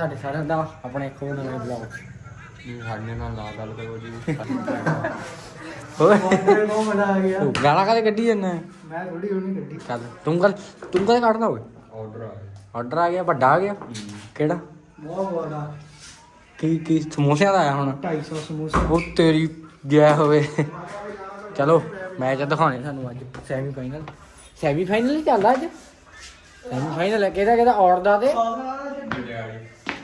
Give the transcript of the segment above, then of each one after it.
ਸਾਡੇ ਸਾਰਿਆਂ ਦਾ ਆਪਣੇ ਇੱਕ ਹੋਰ ਨਵੇਂ ਬਲੌਗ ਸਾਡੇ ਨਾਲ ਨਾ ਗੱਲ ਕਰੋ ਜੀ। ਓਏ। ਉਹ ਬਣਾ ਆ ਗਿਆ। ਤੂੰ ਗਾਲਾਂ ਕਾਲੇ ਕੱਢੀ ਜਾਂਦਾ ਮੈਂ ਥੋੜੀ ਹੋਣੀ ਗੱਡੀ ਚੱਲ ਤੂੰ ਕਰ ਤੂੰ ਕਦੇ ਕੱਢਦਾ ਓਏ? ਆਰਡਰ ਆ ਗਿਆ। ਆਰਡਰ ਆ ਗਿਆ ਵੱਡਾ ਆ ਗਿਆ? ਕਿਹੜਾ? ਬਹੁਤ ਬੜਾ ਕੀ ਕੀ ਸਮੋਸਿਆਂ ਦਾ ਆਇਆ ਹੁਣ? 250 ਸਮੋਸੇ। ਉਹ ਤੇਰੀ ਗਿਆ ਹੋਵੇ। ਚਲੋ ਮੈਚ ਦਿਖਾਉਣੇ ਸਾਨੂੰ ਅੱਜ। ਸੈਮੀ ਫਾਈਨਲ ਸੈਮੀ ਫਾਈਨਲ ਹੀ ਚੱਲਦਾ ਅੱਜ। ਸੈਮੀ ਫਾਈਨਲ ਹੈ। ਕਿਹਦਾ ਕਿਹਦਾ? ਔੜ ਦਾ ਤੇ?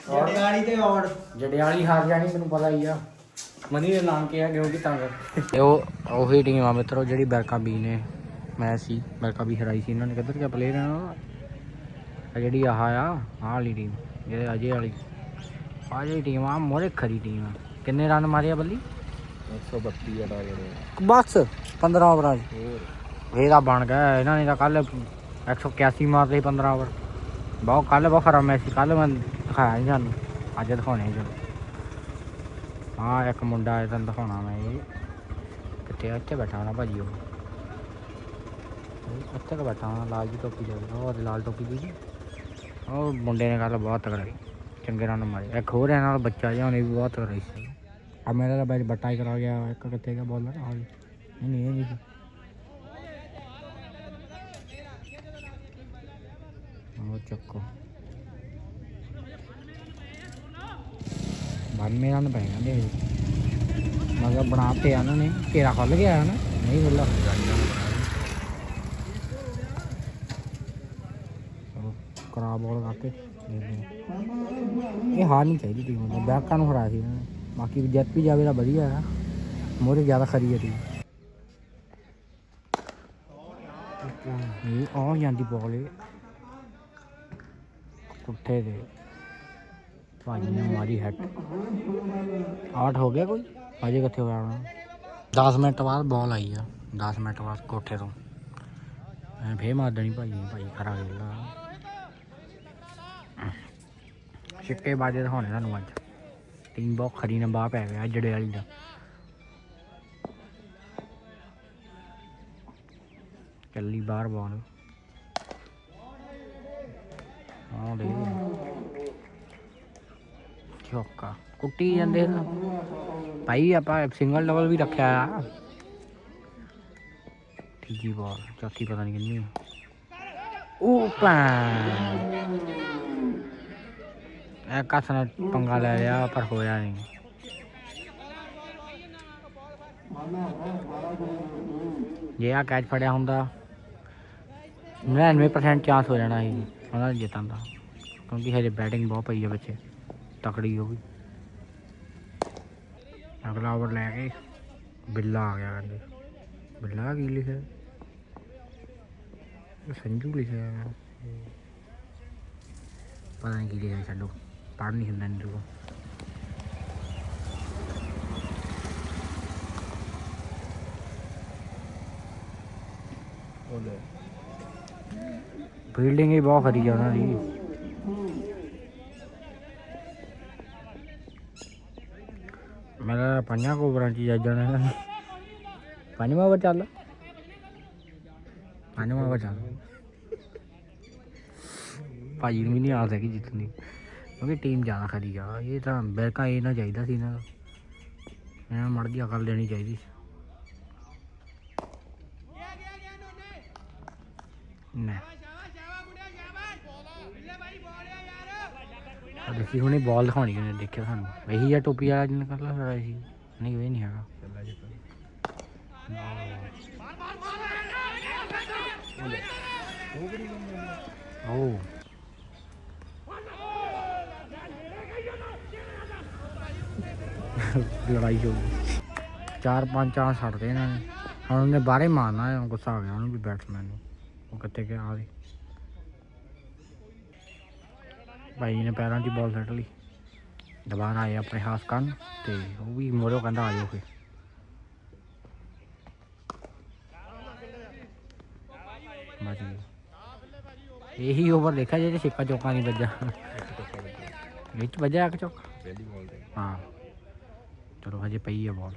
ਗਾੜੀ ਤੇ ਔੜ। ਜੜਿਆਲੀ ਹਾਰ ਜਾਣੀ ਮੈਨੂੰ ਪਤਾ ਹੀ ਆ। ਮਨੀ ਦੇ ਨਾਮ ਕੀ ਆ ਕਿਉਂਕਿ ਤਾਂ ਕਰਕੇ ਉਹ ਉਹੀ ਟੀਮ ਆ ਮਿੱਤਰੋ ਜਿਹੜੀ ਬਰਕਾ ਬੀ ਨੇ ਮੈਂ ਸੀ ਬਰਕਾ ਬੀ ਹਰਾਈ ਸੀ ਇਹਨਾਂ ਨੇ ਕਿੱਧਰ ਗਿਆ ਪਲੇਅਰ ਆ? ਆਹ ਜਿਹੜੀ ਆਹ ਆ ਆਹ ਵਾਲੀ ਟੀਮ ਜਿਹੜੇ ਅਜੇ ਵਾਲੀ। ਆਹ ਜਿਹੜੀ ਟੀਮ ਆ ਮੋਰੇ ਖਰੀ ਟੀਮ ਆ। ਕਿੰਨੇ ਰਨ ਮਾਰੇ ਆ ਬੱਲੀ? 132 ਅੜਾ ਜਿਹੜੇ। ਬਸ 15 ਓਵਰਾਂ 'ਚ ਹੋਰ? ਇਹ ਤਾਂ ਬਣ ਗਿਆ ਇਹਨਾਂ ਨੇ ਤਾਂ ਕੱਲ 181 ਮਾਰਦੇ ਸੀ 15 ਓਵਰ ਬਹੁਤ ਕੱਲ ਬਹੁਤ ਖਰਾ ਮੈਚ ਸੀ ਕੱਲ ਮੈਂ ਦਿਖਾਇਆ ਨਹੀਂ ਸਾਨੂੰ, ਅੱਜ ਦਿਖਾਉਣੇ ਚਲੋ ਹਾਂ ਇੱਕ ਮੁੰਡਾ ਇਹ ਤੁਹਾਨੂੰ ਦਿਖਾਉਣਾ ਮੈਂ ਇਹ। ਕਿੱਥੇ ਆ? ਬੈਠਾ ਹੋਣਾ ਭਾਜੀ ਉਹ। ਉਹ ਇੱਥੇ ਬੈਠਾ ਹੋਣਾ, ਲਾਲ ਜੀ ਟੋਪੀ ਜਿਹੜੀ ਉਹ ਲਾਲ ਟੋਪੀ ਦੀ ਉਹ ਮੁੰਡੇ ਨੇ ਕੱਲ ਬਹੁਤ ਤਗੜਾ ਚੰਗੇ ਨਾਲ ਮਾਰੇ ਇੱਕ ਹੋਰ ਇਹਨਾਂ ਨਾਲ ਬੱਚਾ ਜਿਹਾ, ਉਹਨੇ ਵੀ ਬਹੁਤ ਤਗੜਾ ਸੀ। ਆ ਮੇਰਾ ਤਾਂ ਬੈਟ ਬੱਟਾ ਹੀ ਕਰਾ ਗਿਆ। ਇੱਕ ਕਿੱਥੇ ਗਿਆ? ਬੋਲਰ ਆ ਨਹੀਂ ਨਹੀਂ, ਇਹ ਨਹੀਂ ਉਹ ਚੱਕੋ। ਬਾਨਵੇਂ ਰਨ ਪੈ ਗਏ ਦੇ ਮਗਰ ਬਣਾਤੇ ਆ ਉਹਨਾਂ ਨੇ ਘੇਰਾ ਖੁੱਲ ਗਿਆ ਨਾ। ਨਹੀਂ ਖੁੱਲਾ ਚਲੋ ਕਰਾ ਇਹ ਹਾਰ ਨਹੀਂ ਚਾਹੀਦੀ ਟੀਮ ਨੂੰ ਬੈਕਾਂ ਨੂੰ ਹਰਾ ਸੀ ਇਹਨਾਂ ਨੇ। ਬਾਕੀ ਵੀ ਜਿੱਤ ਵੀ ਜਾਵੇ ਤਾਂ ਵਧੀਆ ਹੈ ਮੋਰੇ ਜ਼ਿਆਦਾ ਖਰੀ ਹੈ ਟੀਮ ਇਹ ਆ ਜਾਂਦੀ ਬਾਲ ਇਹ। ਕੁੱਠੇ ਦੇ। ਭਾਜੀ ਨੇ ਮਾਰੀ ਹੈਟ ਆਊਟ ਹੋ ਗਿਆ ਕੋਈ? ਅਜੇ ਕਿੱਥੇ ਹੋਇਆ ਹੁਣ? 10 ਮਿੰਟ ਬਾਅਦ ਬਾਲ ਆਈ ਆ। 10 ਮਿੰਟ ਬਾਅਦ ਕੋਠੇ ਤੋਂ। ਐ ਫੇਰ ਮਾਰ ਦੇਣੀ ਭਾਜੀ ਨੇ ਭਾਈ ਖਰਾ ਵੇਲਾ। ਛਿੱਕੇ ਬਾਜੇ ਦਿਖਾਉਣੇ ਤੁਹਾਨੂੰ ਅੱਜ। ਟੀਮ ਬਹੁਤ ਖਰੀ ਨੇ ਬਾਹ ਪੈ ਗਿਆ ਜੜੇ ਵਾਲੀ ਦਾ। ਚੱਲੀ ਬਾਹਰ ਬਾਲ ਹਾਂ ਦੇ ਚੌਕਾ ਕੁੱਟੀ ਜਾਂਦੇ ਨਾ ਭਾਈ, ਆਪਾਂ ਸਿੰਗਲ ਡਬਲ ਵੀ ਰੱਖਿਆ ਆ। ਤੀਜੀ ਬਾਲ ਚੌਥੀ ਪਤਾ ਨਹੀਂ ਕਿੰਨੀ ਆ। ਉਹ ਪਾ ਇਹ ਕੱਸ ਨਾਲ ਪੰਗਾ ਲੈ ਲਿਆ, ਪਰ ਹੋਇਆ ਨਹੀਂ ਜੇ ਆ ਕੈਚ ਫੜਿਆ ਹੁੰਦਾ 99% ਚਾਂਸ ਹੋ ਜਾਣਾ ਸੀ। ਉਹਨਾਂ ਨੇ ਜਿੱਤਣ ਦਾ। ਕਿਉਂਕਿ ਹਜੇ ਬੈਟਿੰਗ ਬਹੁਤ ਪਈ ਹੈ ਬੱਚੇ। ਤਕੜੀ ਹੋ ਗਈ। ਅਗਲਾ ਓਵਰ ਲੈ ਕੇ ਬਿੱਲਾ ਆ ਗਿਆ ਕਹਿੰਦੇ। ਬਿੱਲਾ ਕੀ ਲਿਖਿਆ? ਸੰਜੂ ਲਿਖਿਆ। ਪਤਾ ਨਹੀਂ ਕੀ ਲਿਖਿਆ ਛੱਡੋ ਪੜ੍ਹ ਨਹੀਂ ਹੁੰਦਾ ਨੀ ਰੁਕੋ ਉਹ ਲੈ। ਫੀਲਡਿੰਗ ਹੀ ਬਹੁਤ ਖਰੀ ਆ ਉਹਨਾਂ ਦੀ। ਮੇਰਾ ਪੰਜਾਂ ਕੋ ਓਵਰਾਂ ਚ ਜਾ ਜਾਣਾ। ਹੈ ਪੰਜਵਾਂ ਓਵਰ ਚੱਲ। ਪੰਜਵਾਂ ਓਵਰ ਚੱਲ। ਭਾਜੀ ਨੂੰ ਵੀ ਨਹੀਂ ਆ ਸਕੀ ਜਿੱਤਣ। ਕਿਉਂਕਿ ਟੀਮ ਜ਼ਿਆਦਾ ਖਰੀ ਆ। ਇਹ ਤਾਂ ਬੈਕਾ ਇਹ ਨਾ ਚਾਹੀਦਾ ਸੀ ਨਾ। ਇਹਨਾਂ ਮੜ ਦੀ ਅਕਲ ਦੇਣੀ ਚਾਹੀਦੀ ਸੀ। ਨਾ। ਦੇਖੀ ਹੁਣੇ ਬਾਲ ਦਿਖਾਉਣੀ ਉਹਨੇ ਦੇਖਿਆ ਸਾਨੂੰ। ਇਹੀ ਆ ਟੋਪੀ ਵਾਲਾ ਜਿਹਨੇ ਕੱਲ ਲੜਾਈ ਸੀ ਨਹੀਂ, ਇਹ ਨਹੀਂ ਹੈਗਾ। ਓ ਲੜਾਈ ਹੋ ਗਈ। ਚਾਰ ਪੰਜ ਚਾਂਸ ਛੱਡਦੇ ਇਹਨਾਂ ਨੇ। ਹੁਣ ਉਹਨੇ ਬਾਹਰੇ ਮਾਰਨਾ ਗੁੱਸਾ ਆ ਗਿਆ ਉਹਨੂੰ ਵੀ ਬੈਟਸਮੈਨ ਨੂੰ। ਉਹ ਕਿੱਥੇ ਗਿਆ, ਆ ਦੇ ਭਾਈ ਨੇ ਪੈਰਾਂ 'ਚ ਬਾਲ ਸੱਟ ਲਈ। ਦੁਬਾਰਾ ਆਏ ਆਪਣੇ ਹਾਸ ਕਰਨ ਤੇ ਉਹ ਵੀ ਮੋਰੋ ਕਹਿੰਦਾ ਆ ਜਾਓ ਫੇ ਇਹੀ ਓਵਰ ਦੇਖਿਆ ਜੇ ਸਿੱਕਾ ਚੌਕਾ ਨਹੀਂ ਵੱਜਾ ਵਿੱਚ ਵੱਜਾ ਇੱਕ ਚੌਕਾ? ਹਾਂ। ਚਲੋ ਹਜੇ ਪਈ ਹੈ ਬਾਲ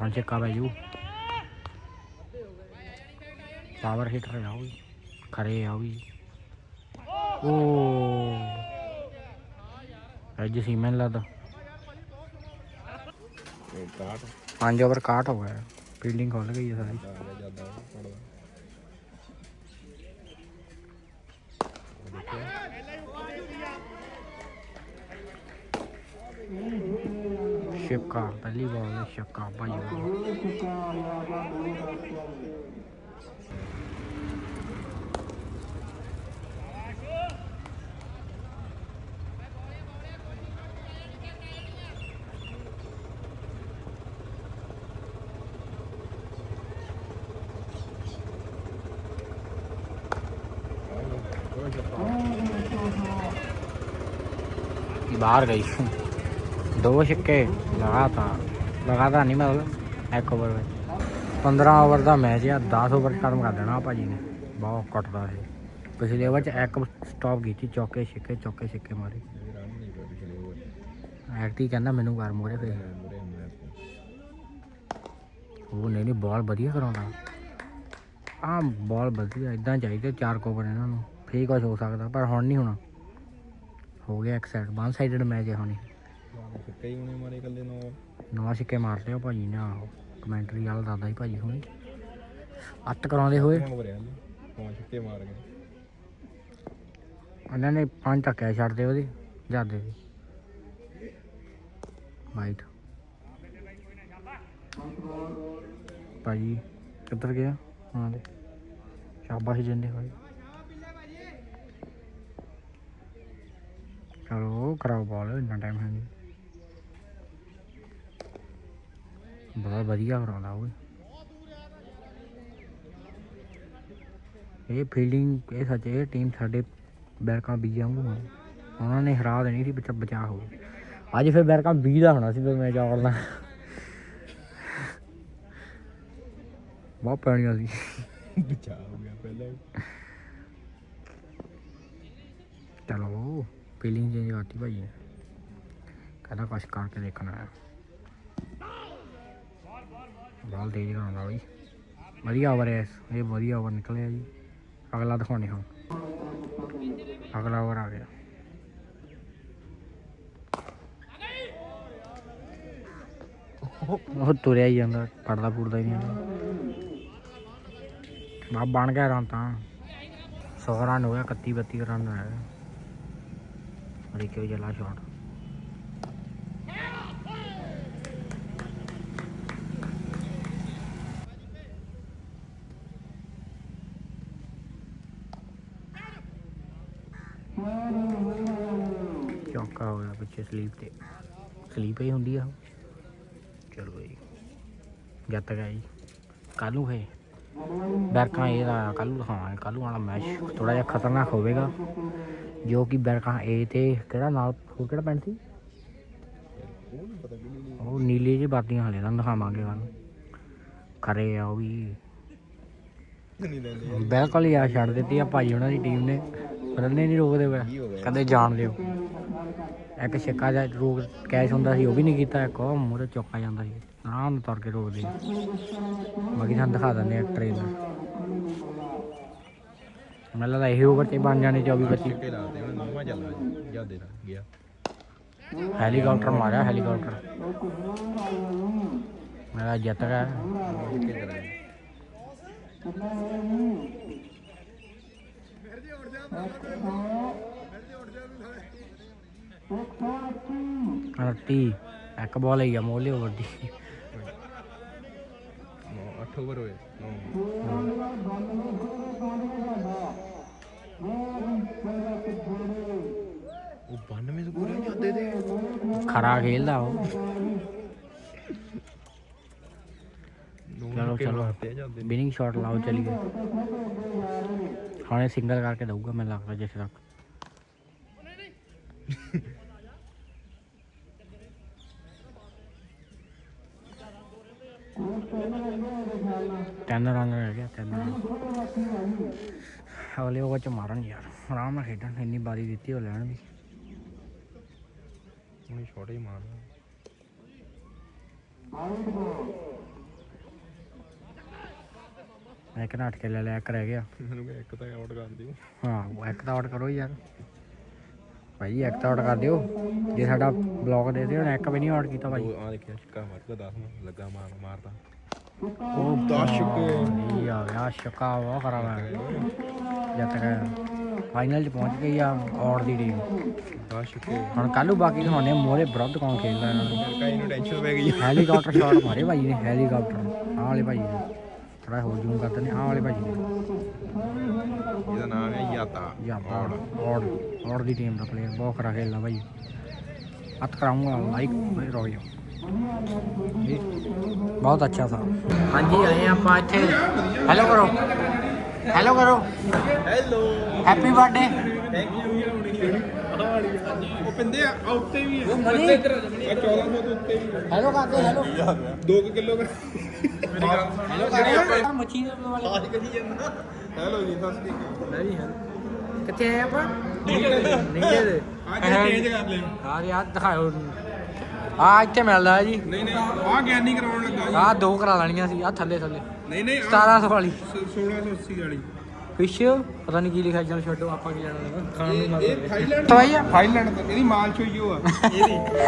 ਹੁਣ ਚੱਕਾ ਬਾਜੂ ਪਾਵਰ ਹਿੱਟਰ ਆ ਉਹ ਵੀ। ਖਰੇ ਆ ਉਹ ਵੀ ਓ। ਅੱਜ ਸੀ ਮੈਨੂੰ ਲੱਗਦਾ। 5 ਓਵਰ 61 ਹੋ ਗਿਆ ਫੀਲਡਿੰਗ ਖੁੱਲ ਗਈ ਹੈ ਸਾਰੀ। ਛੱਕਾ ਪਹਿਲੀ ਬਾਲ ਦਾ ਛੱਕਾ ਭਾਈ ਬਾਹਰ ਗਈ। ਦੋ ਛੱਕੇ ਲਗਾਤਾਰ ਲਗਾਤਾਰ ਨਹੀਂ ਮਤਲਬ, ਇੱਕ ਓਵਰ ਵਿੱਚ। 15 ਓਵਰ ਦਾ ਮੈਚ ਆ 10 ਓਵਰ ਖਤਮ ਕਰ ਦੇਣਾ ਭਾਜੀ ਨੇ। ਬਹੁਤ ਕੱਟਦਾ ਸੀ ਪਿਛਲੇ ਓਵਰ ਚ ਇੱਕ ਸਟਾਪ ਕੀਤੀ, ਚੌਕੇ ਛੱਕੇ ਚੌਕੇ ਛੱਕੇ ਮਾਰੀ। ਐਕਟੀ ਕਹਿੰਦਾ ਮੈਨੂੰ ਕਰ ਮੋਰੇ ਫੇ ਉਹ ਨਹੀਂ ਨਹੀਂ ਬਾਲ ਵਧੀਆ ਕਰਾਉਂਦਾ। ਆ ਬਾਲ ਵਧੀਆ ਇਦਾਂ ਚਾਹੀਦਾ, ਚਾਰ ਕੋਵਰ ਇਹਨਾਂ ਨੂੰ। ਫੇਰ ਕੁਝ ਹੋ ਸਕਦਾ, ਪਰ ਹੁਣ ਨਹੀਂ ਹੋਣਾ। ਹੋ ਗਿਆ ਇੱਕ ਸਾਈਡ ਵਨ ਸਾਈਡਡ ਮੈਚ ਹੈ ਹੁਣ। ਇਹ। ਕਈ ਹੁਣੇ ਮਾਰੇ ਕੱਲੇ ਨੋ। ਨਵਾਂ ਸਿੱਕੇ ਮਾਰ ਲਿਆ ਭਾਜੀ ਨੇ ਆਹੋ। ਕਮੈਂਟਰੀ ਵਾਲਾ ਦਾਦਾ ਹੀ ਭਾਜੀ ਹੁਣੀ। ਅੱਤ ਕਰਾਉਂਦੇ ਹੋਏ। ਹੋ ਰਿਹਾ ਲੈ ਪਹੁੰਚ ਕੇ ਮਾਰ ਗਏ। ਉਹਨਾਂ ਨੇ ਪੰਜ ਧੱਕੇ ਛੱਡਦੇ ਉਹਦੇ ਜਾਂਦੇ ਸੀ। ਵਾਈਟ ਭਾਜੀ ਕਿੱਧਰ ਗਿਆ? ਉਹਨਾਂ ਦੇ। ਸ਼ਾਬਾਸ਼ ਜਿੰਦੇ ਹੋਏ ਚਲੋ ਕਰਾਓ ਬਾਲ ਇੰਨਾ ਟਾਈਮ ਹੈ ਨਹੀਂ ਬਹੁਤ ਵਧੀਆ ਕਰਾਉਂਦਾ ਉਹ ਇਹ ਫੀਲਡਿੰਗ ਇਹ ਸੱਚ ਇਹ ਟੀਮ ਸਾਡੇ ਬੈਰਕਾਂ ਬੀ ਵਾਂਗੂ ਆ। ਉਹਨਾਂ ਨੇ ਹਰਾ ਦੇਣੀ ਸੀ ਬਚਾ ਬਚਾ ਹੋ ਅੱਜ ਫਿਰ ਬੈਰਕਾਂ ਬੀ ਦਾ ਹੋਣਾ ਸੀ ਫਿਰ ਮੈਂ ਜਾਵੜਦਾ ਬਹੁਤ ਪੈਣੀਆਂ ਸੀ। ਬਚਾ ਹੋ ਗਿਆ ਪਹਿਲਾਂ। ਚਲੋ। ਫੀਲਿੰਗ ਚੇਂਜ ਕਰਤੀ ਭਾਈ। ਕਹਿੰਦਾ ਕੁਛ ਕਰਕੇ ਦੇਖਣਾ ਹੈ। ਬਾਲ ਤੇਜ਼ ਕਰਾਉਂਦਾ ਬਈ। ਵਧੀਆ ਓਵਰ ਹੈ ਇਹ ਵਧੀਆ ਓਵਰ ਨਿਕਲਿਆ ਜੀ। ਅਗਲਾ ਦਿਖਾਉਣੇ ਹੁਣ। ਅਗਲਾ ਓਵਰ ਆ ਗਿਆ। ਉਹ ਤੁਰਿਆ ਹੀ ਜਾਂਦਾ। ਪੜਦਾ ਪੁੜਦਾ ਹੀ ਨਹੀਂ ਬਾ ਬਣ ਗਿਆ ਰਾਂ ਤਾਂ। 100 ਰਨ ਹੋ ਗਿਆ 31 32 ਰਨ ਹੋਇਆ ਅਰੇ ਕਿਉਂ ਜਲਾ ਸ਼ਾਟ ਚੌਕਾ ਪਿੱਛੇ ਸਲੀਪ ਤੇ। ਸਲੀਪ ਹੀ ਹੁੰਦੀ ਆ ਚਲੋ ਜੀ। ਜਦ ਤੱਕ ਆਈ। ਕੱਲ ਨੂੰ ਹੈ ਬੈਰਕਾਂ ਇਹਦਾ ਕੱਲ ਨੂੰ ਦਿਖਾਵਾਂਗੇ ਕੱਲ ਨੂੰ ਵਾਲਾ ਮੈਚ ਥੋੜਾ ਜਿਹਾ ਖਤਰਨਾਕ ਹੋਵੇਗਾ, ਜੋ ਕਿ ਬੈਰਕਾਂ ਏ ਤੇ ਕਿਹੜਾ ਨਾਲ, ਹੋਰ ਕਿਹੜਾ ਪਿੰਡ ਸੀ? ਉਹ ਨੀਲੇ ਜਿਹੇ ਬਾਤੀਆਂ ਹਲੇ ਤਾਂ ਦਿਖਾਵਾਂਗੇ ਕੱਲ ਕਰੇ ਆ ਉਹ ਵੀ। ਨਹੀਂ ਲੈਂਦੇ ਬਿਲਕੁਲ ਹੀ ਆ ਛੱਡ ਦਿੱਤੀ ਆ ਭਾਈ ਉਹਨਾਂ ਦੀ ਟੀਮ ਨੇ, ਰੰਨੇ ਨਹੀਂ ਰੋਕਦੇ ਪਏ ਹੋ ਕਦੇ ਜਾਣ ਦਿਓ। ਇੱਕ ਛੱਕਾ ਜਾਂ ਰੋਕ, ਕੈਚ ਹੁੰਦਾ ਸੀ, ਉਹ ਵੀ ਨਹੀਂ ਕੀਤਾ, ਇੱਕ ਉਹ ਮੂਹਰੇ ਚੌਕਾ ਜਾਂਦਾ ਸੀ। ਆਰਾਮ ਨਾਲ ਤੁਰ ਕੇ ਰੋਕਦੇ ਬਾਕੀ ਤੁਹਾਨੂੰ ਦਿਖਾ ਦਿੰਦੇ ਆ ਟ੍ਰੇਲਰ ਮੈਨੂੰ ਲੱਗਦਾ ਇਹ ਤੇ ਬਣ ਜਾਣੇ 24 25 ਕੇ ਲਾਤੇ ਹੁਣ ਨੌਵਾਂ ਚੱਲਾ ਜੀ ਜਿਆਦੇ ਨਾਲ ਗਿਆ। ਹੈਲੀਕਾਪਟਰ ਮਾਰਿਆ ਹੈਲੀਕਾਪਟਰ ਮੇਰਾ ਜਿੱਤ ਗਿਆ। ਕੇ ਚਲਾ ਗਿਆ ਰੱਤੀ ਇੱਕ ਬਾਲ ਹੀ ਆ ਮੋਲੇ ਓਵਰ ਦੀ ਨੌ 8 ਓਵਰ ਹੋਏ। ਨੌ ਉਹ 92 ਤੋਂ ਪੂਰੇ ਜਾਂਦੇ ਤੇ। ਖਰਾ ਖੇਲਦਾ ਉਹ। ਨੌ ਚਲੋ, ਚਲੋ। ਵਿਨਿੰਗ ਸ਼ਾਟ ਲਾਓ ਚਲੀਏ। ਹੁਣੇ ਸਿੰਗਲ ਕਰਕੇ ਦਊਗਾ ਮੈਨੂੰ ਲੱਗਦਾ ਜਿੱਥੇ ਤੱਕ। ਤਿੰਨ ਰਨ ਰਹਿ ਗਿਆ ਤਿੰਨ ਅਗਲੇ ਓਵਰ ਚ ਮਾਰਨ ਯਾਰ ਆਰਾਮ ਨਾਲ ਖੇਡਣ ਇੰਨੀ ਬਾਰੀ ਦਿੱਤੀ ਹੋ ਲੈਣ ਵੀ। ਉਹਨੇ ਛੋਟੇ ਹੀ ਮਾਰਨਾ। ਇੱਕ ਨੱਠ ਕੇ ਲੈ ਲਿਆ ਇੱਕ ਰਹਿ ਗਿਆ। ਮੈਨੂੰ ਇੱਕ ਤਾਂ ਆਊਟ ਕਰ ਦਿਓ। ਹਾਂ ਉਹ ਇੱਕ ਤਾਂ ਆਊਟ ਕਰੋ ਯਾਰ। ਭਾਈ ਇੱਕ ਤਾਂ ਆਰਡਰ ਕਰ ਦਿਓ। ਜੇ ਸਾਡਾ ਬਲੌਗ ਦੇ ਦਿਓ ਨਾ ਇੱਕ ਵੀ ਨਹੀਂ ਆਰਡਰ ਕੀਤਾ ਭਾਈ। ਆ ਦੇਖਿਆ ਛੱਕਾ ਮਾਰਦਾ 10 ਲੱਗਾ ਮਾਰ ਮਾਰਦਾ। ਆ ਗਿਆ ਬਹੁਤ ਖਰਾਬ ਆ ਜਦ ਤੱਕ ਫਾਈਨਲ 'ਚ ਪਹੁੰਚ ਗਈ ਆ ਔਰ ਦੀ ਟੀਮ 10 ਛੱਕੇ ਹੁਣ ਕੱਲੂ ਬਾਕੀ ਦਿਖਾਉਂਦੇ ਆ ਮੋਰੇ ਵਿਰੁੱਧ ਕੌਣ ਖੇਡਦਾ ਇਹਨਾਂ ਨੂੰ ਕਾਈ ਨੂੰ ਟੈਨਸ਼ਨ ਪੈ ਗਈ। ਹੈਲੀਕਾਪਟਰ ਸ਼ਾਟ ਮਾਰੇ ਭਾਈ ਨੇ ਹੈਲੀਕਾਪਟਰ ਆਹ ਵਾਲੇ ਭਾਈ ਨੇ। ਥੋੜਾ ਹੋਰ ਜ਼ੂਮ ਕਰ ਦਿੰਦੇ ਆਹ ਵਾਲੇ ਭਾਈ ਨੇ। ਇਹਦਾ ਨਾਮ ਹੈ ਯਾਤਾ ਔਰ ਔਰ ਦੀ ਟੀਮ ਦਾ ਪਲੇਅਰ ਬਹੁਤ ਖਰਾ ਖੇਡਦਾ ਭਾਈ। ਹੱਥ ਕਰਾਉਂਗਾ ਲਾਈਕ ਮੇਰੇ ਰੋ ਜਾ ਬਹੁਤ ਅੱਛਾ ਥਾ ਹਾਂਜੀ ਆਏ ਆਪਾਂ ਇੱਥੇ। ਹੈਲੋ ਕਰੋ। ਹੈਲੋ ਕਰੋ। Hello happy birthday thank you ਉਹ ਪਿੰਦੇ ਆ ਉੱਤੇ ਵੀ ਮਨੀ ਆ 1400 ਤੋਂ ਉੱਤੇ ਵੀ ਹੈਲੋ ਕਰਦੇ ਹੈਲੋ 2 ਕਿਲੋ ਮੇਰੀ ਗੱਲ ਸੁਣ। ਹੈਲੋ ਕਰਦੇ। ਮੱਛੀ ਦੇ ਵਾਲੇ। ਆਜ ਕਰੀ ਜਾਂਦਾ ਹੈਲੋ ਜੀ ਸਤਿ ਸ੍ਰੀ ਅਕਾਲ। ਮੈਂ ਵੀ ਹਾਂ। ਕਿੱਥੇ ਆਏ ਆਪਾਂ? ਨੀਲੇ ਦੇ ਆ ਚੇਂਜ ਕਰ ਲਿਓ। ਆ ਯਾਰ ਦਿਖਾਓ। ਆ ਇੱਥੇ ਮਿਲਦਾ ਹੈ ਜੀ। ਨਹੀਂ ਨਹੀਂ ਆ ਗਿਆਨੀ ਕਰਾਉਣ ਲੱਗਾ ਜੀ। ਆ ਦੋ ਕਰਾ ਲੈਣੀਆਂ ਸੀ ਆ ਥੱਲੇ ਥੱਲੇ। ਨਹੀਂ ਨਹੀਂ 1700 ਵਾਲੀ। 1680 ਵਾਲੀ। ਫਿਸ਼ ਪਤਾ ਨਹੀਂ ਕੀ ਲਿਖਿਆ ਚਲ ਛੱਡੋ ਆਪਾਂ ਕੀ ਲੈਣਾ। ਖਾਣ ਨੂੰ ਇਹ ਥਾਈਲੈਂਡ ਦਵਾਈ ਆ। ਥਾਈਲੈਂਡ ਤੋਂ। ਇਹਦੀ ਮਾਲ ਚੋਈਓ ਆ। ਇਹਦੀ